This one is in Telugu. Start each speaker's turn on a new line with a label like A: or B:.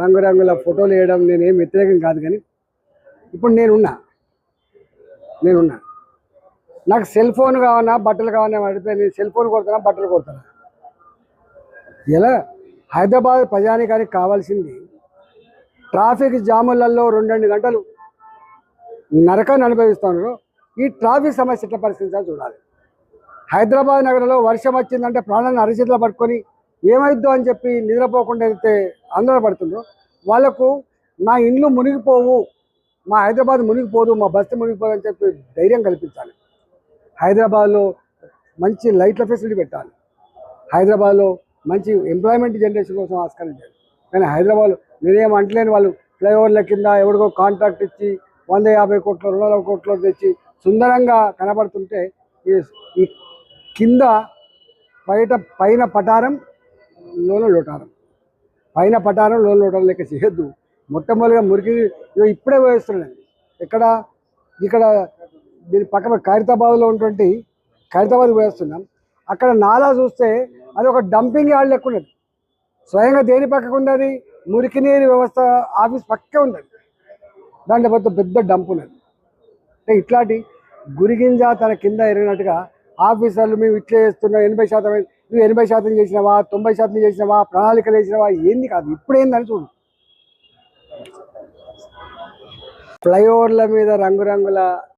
A: రంగురంగుల ఫోటోలు వేయడం నేనేం వ్యతిరేకం కాదు కానీ ఇప్పుడు నేనున్నా. నేనున్నా. నాకు సెల్ ఫోన్ కావాలన్నా బట్టలు కావాలన్నా అడిగితే నేను సెల్ ఫోన్ కొడతానా బట్టలు కొడతానా? ఇలా హైదరాబాద్ ప్రజానికానికి కావాల్సింది ట్రాఫిక్ జాములలో రెండు రెండు గంటలు నరకాన్ని అనుభవిస్తున్నారు. ఈ ట్రాఫిక్ సమస్య ఎట్లా పరిస్థితి చూడాలి. హైదరాబాద్ నగరంలో వర్షం వచ్చిందంటే ప్రాణాలను అరిచేతిలో పట్టుకొని ఏమైద్దో అని చెప్పి నిద్రపోకుండా అయితే ఆందోళన పడుతుండ్రో. వాళ్ళకు మా ఇండ్లు మునిగిపోవు మా హైదరాబాద్ మునిగిపోదు మా బస్సు మునిగిపోదు అని చెప్పి ధైర్యం కల్పించాలి. హైదరాబాద్లో మంచి లైట్ల ఫెసిలిటీ పెట్టాలి. హైదరాబాద్లో మంచి ఎంప్లాయ్మెంట్ జనరేషన్ కోసం ఆస్కరించాలి కానీ హైదరాబాద్లో నేనేం అంటలేని వాళ్ళు ఫ్లైఓవర్ల కింద ఎవరికో కాంట్రాక్ట్ ఇచ్చి వంద యాభై కోట్ల రెండు వందల కోట్లు తెచ్చి సుందరంగా కనబడుతుంటే ఈ ఈ కింద బయట పైన పటారం లోన లోటారం. పైన పటారం లోన లోటారం లెక్క చేయొద్దు. మొట్టమొదటిగా మురికి ఇప్పుడే వేస్తున్నాయి ఇక్కడ ఇక్కడ దీని పక్కన ఖైరతాబాద్లో ఉన్నటువంటి ఖైరతాబాద్ వేస్తున్నాం అక్కడ నాలా చూస్తే అది ఒక డంపింగ్ యార్డ్ లెక్క ఉన్నది. స్వయంగా దేని పక్కకు ఉంది అది మురికి నీరు వ్యవస్థ ఆఫీస్ పక్కే ఉన్నది. దాంట్లో పెద్ద పెద్ద డంప్ ఉన్నది. అంటే ఇట్లాంటి గురిగింజ తన కింద ఎరిగినట్టుగా ఆఫీసర్లు మేము ఇట్లే చేస్తున్నాం ఎనభై శాతం నువ్వు ఎనభై శాతం చేసినావా తొంభై శాతం చేసినావా ప్రణాళికలు వేసినావా ఏంది కాదు. ఇప్పుడేందని చూడు. ఫ్లైఓవర్ల మీద రంగురంగుల